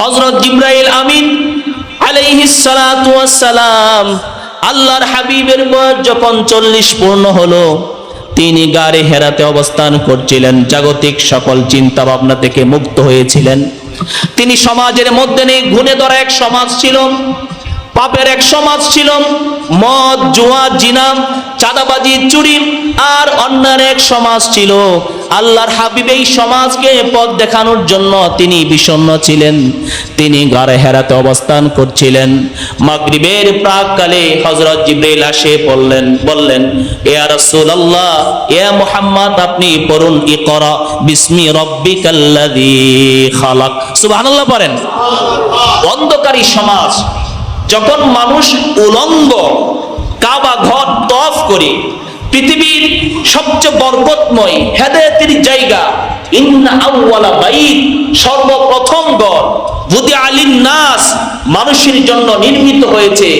হজরত জিব্রাইল আমিন আলাইহিসালাম আল্লাহর হাবিবের বয়স যখন চল্লিশ পূর্ণ হলো, তিনি গাড়ি হেরাতে অবস্থান করছিলেন। জাগতিক সকল চিন্তা ভাবনা থেকে মুক্ত হয়েছিলেন। তিনি সমাজের মধ্যে নেই ঘুণে ধরা এক সমাজ ছিল, পাপের এক সমাজ ছিল, মদ, জুয়া জিনাম চাঁদাবাজি, চুরি আর অন্যান্য এক সমাজ ছিল। আল্লাহর হাবিব এই সমাজকে পথ দেখানোর জন্য তিনি বিষণ্ণ ছিলেন। তিনি গাড়ে হেরাতে অবস্থান করছিলেন। মাগরিবের প্রাককালে হজরত জিব্রাইল আসে বললেন বললেন ইয়া রাসূলুল্লাহ ইয়া মুহাম্মদ, আপনি পড়ুন, ইকরা, বিসমি রব্বিকাল্লাযী খালাক। সুবহানাল্লাহ পড়েন। অন্ধকারী সমাজ, যখন মানুষ উলঙ্গ, কাবা ঘর তফ করে পৃথিবীর সবচেয়ে বরকতময়, হেদায়েতের জায়গা সর্বপ্রথম ঘর বুদি আলিন নাস, মানুষের জন্য নির্মিত হয়েছে।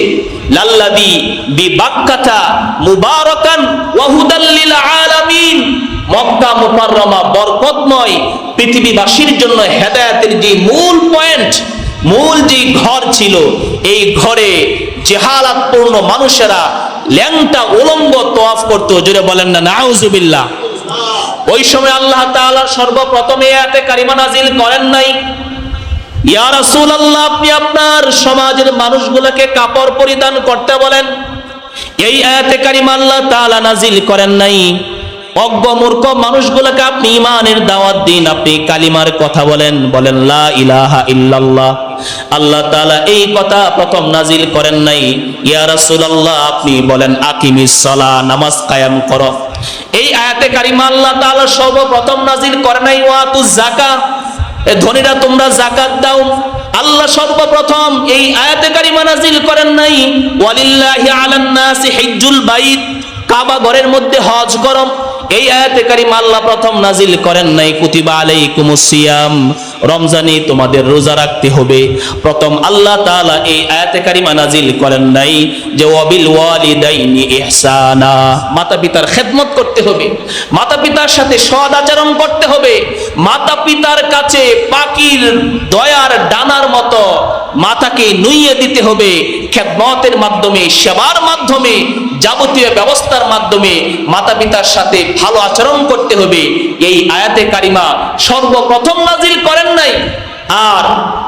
লাল্লাদি বি বাক্কাতা মুবারাকান ওয়া হুদাল লিল আলামিন। মক্কা মুকাররমা বরকতময়, পৃথিবীবাসীর জন্য হেদায়েতের যে মূল পয়েন্ট, মূল যে ঘর ছিল, এই ঘরে জেহালাতপূর্ণ মানুষেরা ল্যাংটা উলম্ব তোয়াফ করতো জোরে বলেন না, নাউজুবিল্লাহ। ওই সময় আল্লাহ তাআলা সর্বপ্রথম এতে কারিমা নাজিল করেন নাই। ইয়া রাসূলুল্লাহ, আপনি আপনার সমাজের মানুষগুলোকে কাপড় পরিধান করতে বলেন। এই আয়াতে কারিমা আল্লাহ তাআলা নাজিল করেন নাই। অজ্ঞ মূর্খ মানুষগুলোকে আপনি ইমানের দাওয়াত দিন, আপনি কালিমার কথা বলেন বলেন, লা ইলাহা ইল্লাল্লাহ। আল্লাহ তাআলা এই কথা প্রথম নাজিল করেন নাই। ইয়া রাসূলুল্লাহ, আপনি বলেন, আকিমিস সালাহ, নামাজ কায়েম করো। এই আয়াতে কারিমা আল্লাহ তাআলা সর্বপ্রথম নাজিল করেন নাই ওয়াতুজ যাকাত ধনীরা, তোমরা জাকাত দাও। আল্লাহ সর্বপ্রথম এই আয়াতে কারিমা নাজিল করেন নাই, ওয়ালিল্লাহি আলান নাসি হিজ্জুল বাইত। কাবা ঘরের মধ্যে হজ করম এই আয়াতে কারিমা আল্লাহ প্রথম নাজিল করেন নাই কুতিবা আলাইকুমুস সিয়াম। রমজানে তোমাদের রোজা রাখতে হবে। প্রথম আল্লাহ তাআলা এই আয়াতে কারিমা নাজিল করেন নাই যে, ওয়াবিল ওয়ালিদাইনি ইহসানা। মাতা পিতার খেদমত করতে হবে। মাতা পিতার সাথে সদ আচরণ করতে হবে। মাতা পিতার কাছে পাখির দয়ার ডানার মতো মাতাকে নুইয়ে দিতে হবে। খেদমতের মাধ্যমে, সেবার মাধ্যমে, যাবতীয় ব্যবস্থার মাধ্যমে মাতা পিতার সাথে ভালো আচরণ করতে হবে। এই আয়াতে কারিমা সর্বপ্রথম নাজিল করেন নাই। আর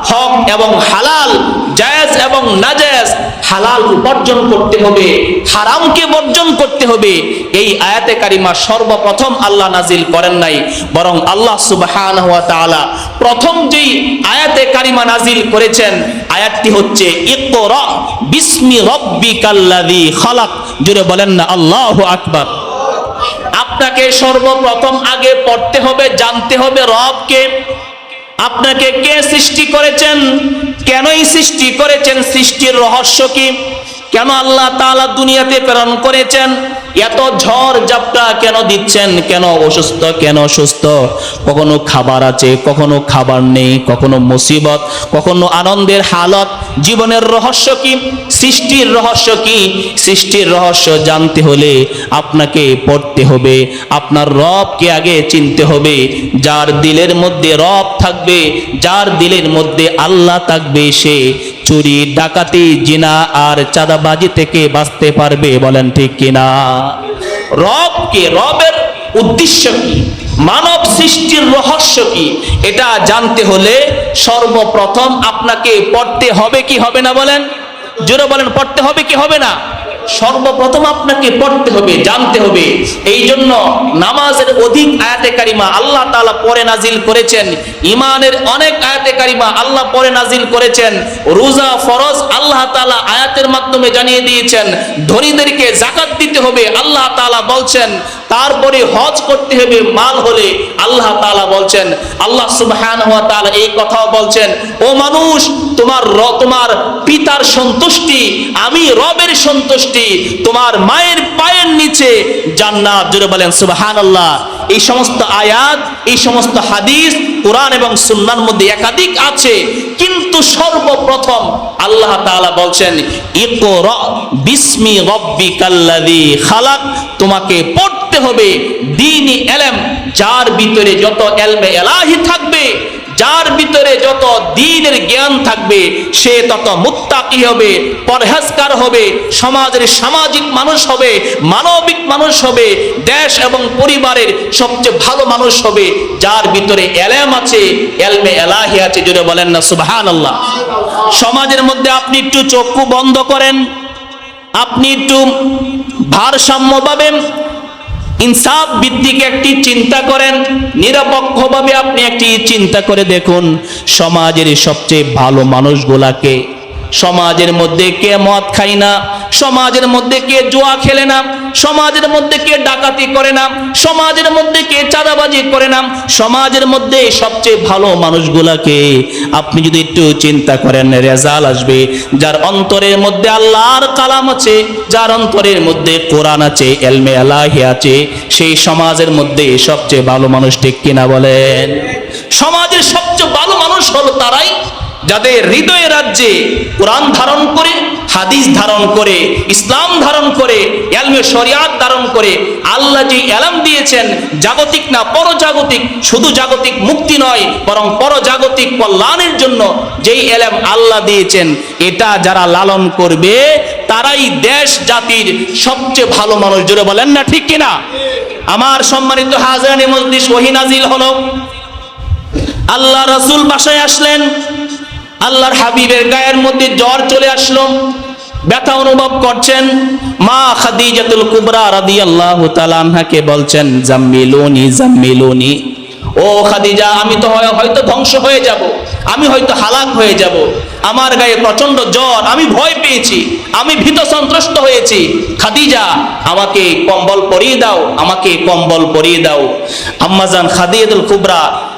হক এবং হালাল, জায়েজ এবং নাজায়েজ হালাল উপার্জন করতে হবে, হারামকে বর্জন করতে হবে। এই আয়াতে কারিমা সর্বপ্রথম আল্লাহ নাজিল করেন নাই, বরং আল্লাহ সুবহানাহু ওয়া তাআলা প্রথম যেই আয়াতে কারিমা নাজিল করেছেন, আয়াতটি হচ্ছে, ইকরা বিসমি রব্বিকাল্লাযী খালাক। জুড়ে বলেন না, আল্লাহু আকবার। আপনাকে সর্বপ্রথম আগে পড়তে হবে, জানতে হবে রবকে। আপনাকে কে সৃষ্টি করেছেন? কেনই সৃষ্টি করেছেন? সৃষ্টির রহস্য কি? কেন আল্লাহ তাআলা দুনিয়াতে প্রেরণ করেছেন? এত ঝড় জাপটা কেন দিচ্ছেন? কেন অসুস্থ? কেন সুস্থ? কখনো খাবার আছে, কখনো খাবার নেই, কখনো মুসিবত, কখনো আনন্দের হালত জীবনের রহস্য কি? সৃষ্টির রহস্য কি? সৃষ্টির রহস্য জানতে হলে আপনাকে পড়তে হবে। আপনার রবকে আগে চিনতে হবে। যার দিলের মধ্যে রব থাকবে, যার দিলের মধ্যে আল্লাহ থাকবে, সে চুরি, ডাকাতি, জিনা আর চাঁদাবাজি থেকে বাঁচতে পারবে, বলেন ঠিক কিনা? রবকে, রবের উদ্দেশ্য কি? মানব সৃষ্টির রহস্য কি? এটা জানতে হলে সর্বপ্রথম আপনাকে পড়তে হবে কি হবে না বলেন? জোরে বলেন, পড়তে হবে কি হবে না? সর্বপ্রথম আপনাকে পড়তে হবে, জানতে হবে। এই জন্য নামাজের অধিক আয়াতে কারিমা আল্লাহ তাআলা পরে নাজিল করেছেন। ইমানের অনেক আয়াতে কারিমা আল্লাহ পরে নাজিল করেছেন। রোজা, ফরজ আল্লাহ তাআলা আয়াতের মাধ্যমে জানিয়ে দিয়েছেন। ধনীদেরকে জাকাত দিতে হবে, আল্লাহ তাআলা বলছেন। তারপরে হজ করতে হবে, মাল হলে আল্লাহ তাআলা বলছেন। আল্লাহ সুবহানাহু ওয়া তাআলা এই কথাও বলছেন, ও মানুষ তোমার র, তোমার পিতার সন্তুষ্টি, আমি রবের সন্তুষ্টি, তোমার মায়ের পায়ের নিচে জান্নাত। জুড়ে বলেন, সুবহানাল্লাহ। এই সমস্ত আয়াত, এই সমস্ত হাদিস, কোরআন এবং সুন্নাহর মধ্যে একাধিক আছে, কিন্তু সর্বপ্রথম আল্লাহ তাআলা বলছেন, ইকরা বিসমি রব্বিকাল্লাযী খালাক। তোমাকে পড়তে হবে দিনই এলেম যার ভিতরে যত এলমে এলাহি থাকবে, যার ভিতরে যত দিনের জ্ঞান থাকবে, সে তত মুত্তাকি হবে, পরহেজগার হবে, সমাজের সামাজিক মানুষ হবে, মানবিক মানুষ হবে, দেশ এবং পরিবারের সবচেয়ে ভালো মানুষ হবে, যার ভিতরে এলেম আছে, এলমে এলাহি আছে জুড়ে বলেন না সুবহান আল্লাহ সমাজের মধ্যে আপনি একটু চক্ষু বন্ধ করেন, আপনি একটু ভারসাম্য পাবেন ইনসাফ ভিত্তিক একটি চিন্তা করেন, নিরপেক্ষভাবে আপনি একটি চিন্তা করে দেখুন, সমাজের সবচেয়ে ভালো মানুষগুলাকে সমাজের মধ্যে কে মদ খায় না, সমাজের মধ্যে কে জুয়া খেলে না, সমাজের মধ্যে কে ডাকাতি করে না, সমাজের মধ্যে কে চাঁদাবাজি করে না, সমাজের মধ্যে সবচেয়ে ভালো মানুষগুলাকে আপনি যদি একটু চিন্তা করেন, রেজাল আসবে। যার অন্তরের মধ্যে আল্লাহর কালাম আছে, যার অন্তরের মধ্যে কোরআন আছে, এলমে আলাহি আছে, সেই সমাজের মধ্যে সবচেয়ে ভালো মানুষ ঠিক কিনা বলেন? সমাজের সবচেয়ে ভালো মানুষ হলো তারাই যাদের হৃদয়ে রাজ্যে কোরআন ধারণ করে, হাদিস ধারণ করে, ইসলাম ধারণ করে এলমে শরিয়াত ধারণ করে, আল্লাহ যে এলাম দিয়েছেন, জাগতিক না পরজাগতিক, শুধু জাগতিক মুক্তি নয়, বরং পরজাগতিক কল্যাণের জন্য যেই এলাম আল্লাহ দিয়েছেন, এটা যারা লালন করবে, তারাই দেশ জাতির সবচেয়ে ভালো মানুষ। জুড়ে বলেন না ঠিক কিনা? আমার সম্মানিত হাজারানি মজলিস ওহিনাজিল হলো। আল্লাহ রাসূল বাসায় আসলেন আল্লাহর হাবিবের গায়ের মধ্যে জ্বর চলে আসলো, ব্যথা অনুভব করছেন। মা খাদিজাতুল কুবরা রাদিয়াল্লাহু তাআলা আনহাকে বলছেন, জাম্মিলুনি জাম্মিলুনি। ও খাদিজা, আমি তো হয়- হয়তো ধ্বংস হয়ে যাব, আমি হয়তো হালাক হয়ে যাব। আমার গায়ে প্রচণ্ড জ্বর, আমি ভয় পেয়েছি, আমি ভীত সন্ত্রস্ত হয়েছি। খাদিজা, আমাকে কম্বল পরিয়ে দাও, আমাকে কম্বল পরিয়ে দাও। আম্মাজান খাদিজাতুল কুবরা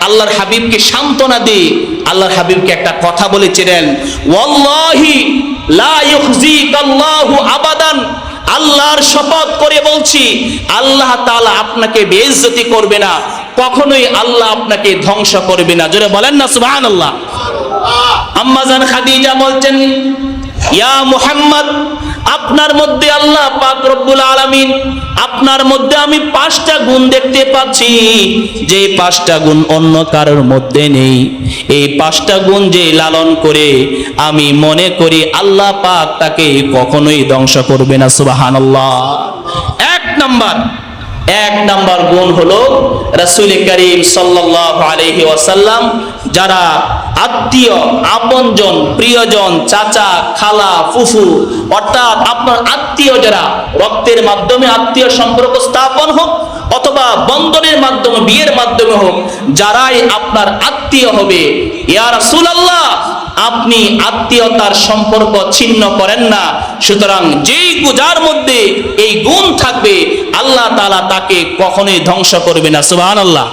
আল্লাহর হাবিবকে সান্ত্বনা দিয়ে আল্লাহর হাবিবকে একটা কথা বলেছিলেন, ওয়াল্লাহি আবাদান। আল্লাহর শপথ করে বলছি, আল্লাহ তাআলা আপনাকে বেইজ্জতি করবে না, কখনোই আল্লাহ আপনাকে ধ্বংস করবে না। জোরে বলেন না, সুবহানাল্লাহ। আম্মাজান খাদিজা বলছেন, ইয়া মুহাম্মদ আপনার মধ্যে আল্লাহ পাক রব্বুল আলামিন, আপনার মধ্যে আমি পাঁচটা গুণ দেখতে পাচ্ছি। যে পাঁচটা গুণ অন্য কারোর মধ্যে নেই। এই পাঁচটা গুণ যে লালন করে আমি মনে করি আল্লাহ পাক তাকে কখনোই ধ্বংস করবে না, সুবহানাল্লাহ। এক নাম্বার এক নাম্বার গুণ হলো রাসূল করিম সাল্লাল্লাহু আলাইহি ওয়াসাল্লাম যারা আত্মীয়, আপনজন, প্রিয়জন, চাচা, খালা, ফুফু, অর্থাৎ আপনার আত্মীয় যারা রক্তের মাধ্যমে আত্মীয় সম্পর্ক স্থাপন হোক অথবা বন্ধনের মাধ্যমে, বিয়ের মাধ্যমে হোক, যারাই আপনার আত্মীয় হবে, ইয়া রাসূলুল্লাহ, আপনি আত্মীয়তার সম্পর্ক ছিন্ন করেন না। সুতরাং যেই গুজার মধ্যে এই গুণ থাকবে, আল্লাহ তাআলা তাকে কখনোই ধ্বংস করবে না। সুবহানাল্লাহ।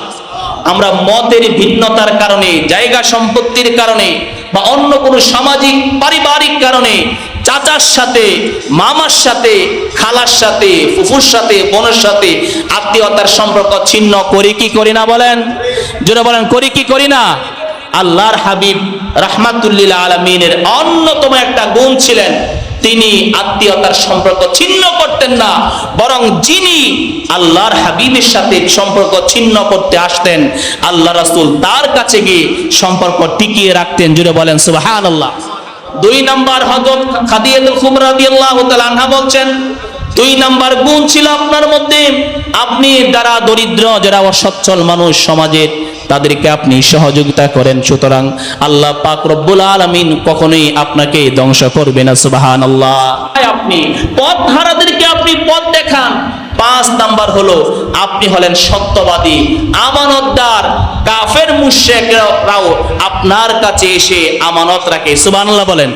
আমরা মতের ভিন্নতার কারণে, জায়গা সম্পত্তির কারণে, বা অন্য কোনো সামাজিক, পারিবারিক কারণে, চাচার সাথে, মামার সাথে, খালার সাথে, ফুফুর সাথে, বোনের সাথে আত্মীয়তার সম্পর্ক ছিন্ন করি কি করি না বলেন? জোরে বলেন, করি কি করি না? আল্লাহর হাবিব রাহমাতুল্লিল আলমিনের অন্যতম একটা গুণ ছিলেন তিনি আত্মীয়তার সম্পর্ক ছিন্ন করতেন না, বরং যিনি আল্লাহর হাবিবের সাথে সম্পর্ক ছিন্ন করতে আসতেন, আল্লাহ রাসুল তার কাছে গিয়ে সম্পর্ক টিকিয়ে রাখতেন। জুড়ে বলেন সুবাহ আল্লাহ দুই নম্বর হজরত খাদিয়াতুল কুবরা রাদিয়াল্লাহু তাআলা আনহা বলছেন দুই নাম্বার গুণ ছিল আপনার মধ্যে। আপনি যারা দরিদ্র, যারা অসচ্ছল মানুষ সমাজের তাদেরকে আপনি সহযোগিতা করেন। সুতরাং আল্লাহ পাক রব্বুল আলামিন কখনোই আপনাকে ধ্বংস করবে না, সুবহানাল্লাহ। আপনি পথ হারাদেরকে আপনি পথ দেখান। পাঁচ নাম্বার হলো, আপনি হলেন সত্যবাদী, আমানতদার, কাফের মুশরিকরাও আপনার কাছে এসে আমানত রাখে। সুবহানাল্লাহ বলেন